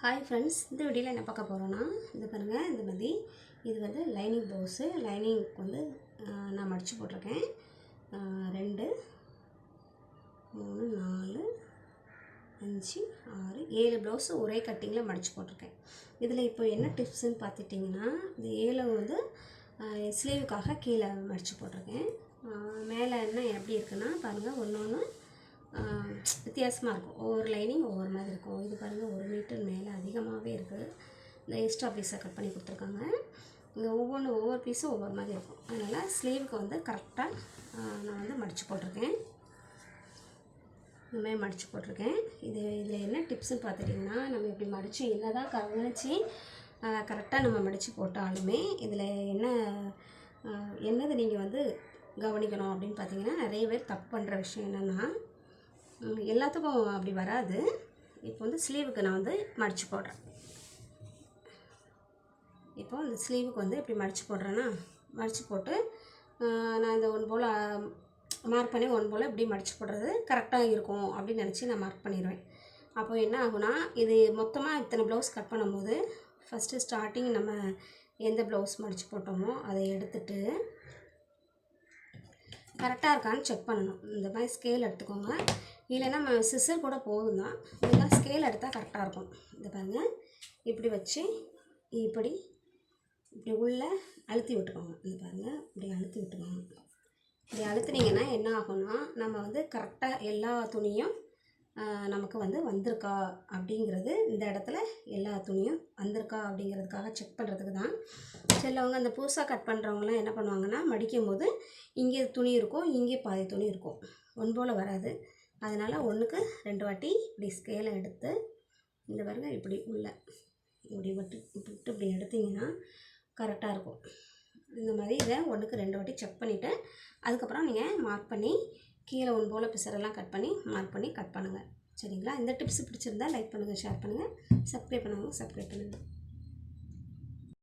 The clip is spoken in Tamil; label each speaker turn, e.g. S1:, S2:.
S1: ஹாய் ஃப்ரெண்ட்ஸ் இந்த வீடியோவில் என்ன பார்க்க போகிறோன்னா இது பாருங்கள் இந்த மாதிரி இது வந்து லைனிங் ப்ளவுஸு லைனிங்க்கு வந்து நான் மடித்து போட்டிருக்கேன். ரெண்டு மூணு நாலு அஞ்சு ஆறு ஏழு ப்ளவுஸு ஒரே கட்டிங்கில் மடித்து போட்டிருக்கேன். இதில் இப்போ என்ன டிப்ஸுன்னு பார்த்துட்டிங்கன்னா இந்த ஏழை வந்து ஸ்லீவுக்காக கீழே மடித்து போட்டிருக்கேன். மேலே என்ன எப்படி இருக்குன்னா பாருங்கள் ஒன்று ஒன்று வித்தியாசமாக இருக்கும். ஒவ்வொரு லைனிங் ஒவ்வொரு மாதிரி இருக்கும். இது பாருங்கள் ஒரு மீட்டர் மேலே அதிகமாகவே இருக்குது இந்த எக்ஸ்ட்ரா பீஸை கட் பண்ணி கொடுத்துருக்காங்க. இங்கே ஒவ்வொன்று ஒவ்வொரு பீஸும் ஒவ்வொரு மாதிரி இருக்கும். அதனால் ஸ்லீவுக்கு வந்து கரெக்டாக நான் வந்து மடித்து போட்டிருக்கேன். இந்த மாதிரி மடித்து போட்டிருக்கேன். இது இதில் என்ன டிப்ஸ்னு பார்த்துட்டிங்கன்னா நம்ம இப்படி மடித்து என்ன தான் கவனித்து கரெக்டாக நம்ம மடித்து போட்டாலுமே இதில் என்ன என்னது நீங்கள் வந்து கவனிக்கணும் அப்படின்னு பார்த்தீங்கன்னா நிறைய பேர் தப்பு பண்ணுற விஷயம் என்னென்னா எல்லாத்துக்கும் அப்படி வராது. இப்போ வந்து ஸ்லீவுக்கு நான் வந்து மடித்து போடுறேன். இப்போ இந்த ஸ்லீவுக்கு வந்து இப்படி மடித்து போடுறேன்னா மடித்து போட்டு நான் இந்த ஒன் போல் மார்க் பண்ணி ஒன் போல் இப்படி மடித்து போடுறது கரெக்டாக இருக்கும் அப்படின்னு நினச்சி நான் மார்க் பண்ணிடுவேன் அப்போ என்ன ஆகுனா இது மொத்தமாக இத்தனை ப்ளவுஸ் கட் பண்ணும்போது ஃபஸ்ட்டு ஸ்டார்டிங் நம்ம எந்த ப்ளவுஸ் மடித்து போட்டோமோ அதை எடுத்துட்டு கரெக்டாக இருக்கான்னு செக் பண்ணணும். இந்த மாதிரி ஸ்கேல் எடுத்துக்கோங்க. இல்லைன்னா நம்ம சிசர் கூட போதும் தான் இதெல்லாம் ஸ்கேல் எடுத்தால் கரெக்டாக இருக்கும். இந்த பாருங்கள் இப்படி வச்சு இப்படி இப்படி உள்ளே அழுத்தி விட்டுக்கோங்க. இந்த பாருங்க. இப்படி அழுத்தி விட்டுக்கோங்க. இப்படி அழுத்துனீங்கன்னா என்ன ஆகும்னா நம்ம வந்து கரெக்டாக எல்லா துணியும் நமக்கு வந்து வந்திருக்கா அப்படிங்கிறது இந்த இடத்துல எல்லா துணியும் வந்திருக்கா அப்படிங்கிறதுக்காக செக் பண்ணுறதுக்கு தான். சிலவங்க அந்த புதுசாக கட் பண்ணுறவங்களாம் என்ன பண்ணுவாங்கன்னா மடிக்கும் போது இங்கே துணி இருக்கும் இங்கே பாதி துணி இருக்கும். ஒன்போல் வராது. அதனால் ஒன்றுக்கு ரெண்டு வாட்டி இப்படி ஸ்கேலை எடுத்து இந்த பாருங்க இப்படி உள்ள இப்படி விட்டு விட்டு இப்படி எடுத்தீங்கன்னா கரெக்டாக இருக்கும். இந்த மாதிரி இதை ஒன்றுக்கு ரெண்டு வாட்டி செக் பண்ணிவிட்டு அதுக்கப்புறம் நீங்கள் மார்க் பண்ணி கீழே ஒன்று போல் பிசரெல்லாம் கட் பண்ணி மார்க் பண்ணி கட் பண்ணுங்கள் சரிங்களா? இந்த டிப்ஸ் பிடிச்சிருந்தா லைக் பண்ணுங்கள் ஷேர் பண்ணுங்கள் சப்ஸ்கிரைப் பண்ணுங்கள் சப்ஸ்கிரைப் பண்ணுங்கள்